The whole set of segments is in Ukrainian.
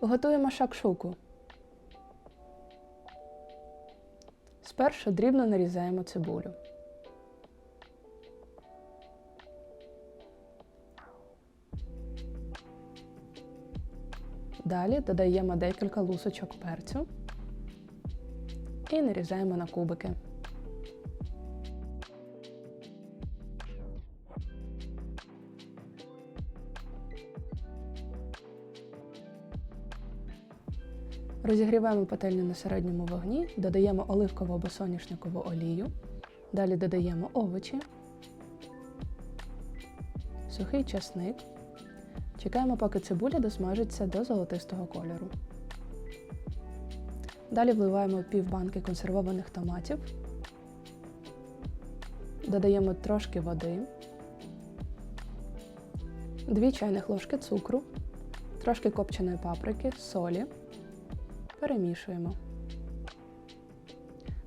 Готуємо шакшуку. Спершу дрібно нарізаємо цибулю. Далі додаємо декілька лусочок перцю і нарізаємо на кубики. Розігріваємо пательню на середньому вогні, додаємо оливкову або соняшникову олію, далі додаємо овочі, сухий часник. Чекаємо, поки цибуля досмажиться до золотистого кольору. Далі вливаємо пів банки консервованих томатів, додаємо трошки води, 2 чайних ложки цукру, трошки копченої паприки, солі. Перемішуємо.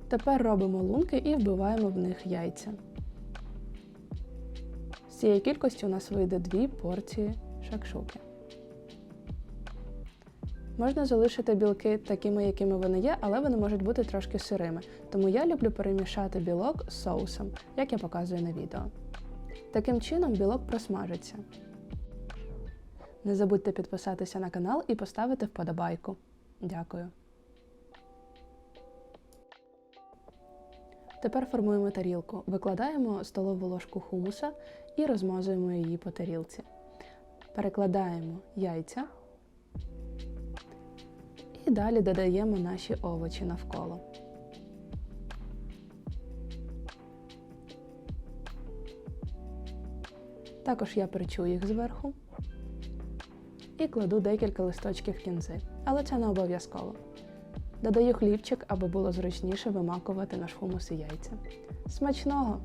Тепер робимо лунки і вбиваємо в них яйця. З цієї кількості у нас вийде дві порції шакшуки. Можна залишити білки такими, якими вони є, але вони можуть бути трошки сирими. Тому я люблю перемішати білок з соусом, як я показую на відео. Таким чином білок просмажиться. Не забудьте підписатися на канал і поставити вподобайку. Дякую. Тепер формуємо тарілку. Викладаємо столову ложку хумуса і розмазуємо її по тарілці. Перекладаємо яйця і далі додаємо наші овочі навколо. Також я перчу їх зверху і кладу декілька листочків кінзи, але це не обов'язково. Додаю хлібчик, аби було зручніше вимакувати наш хумус і яйця. Смачного!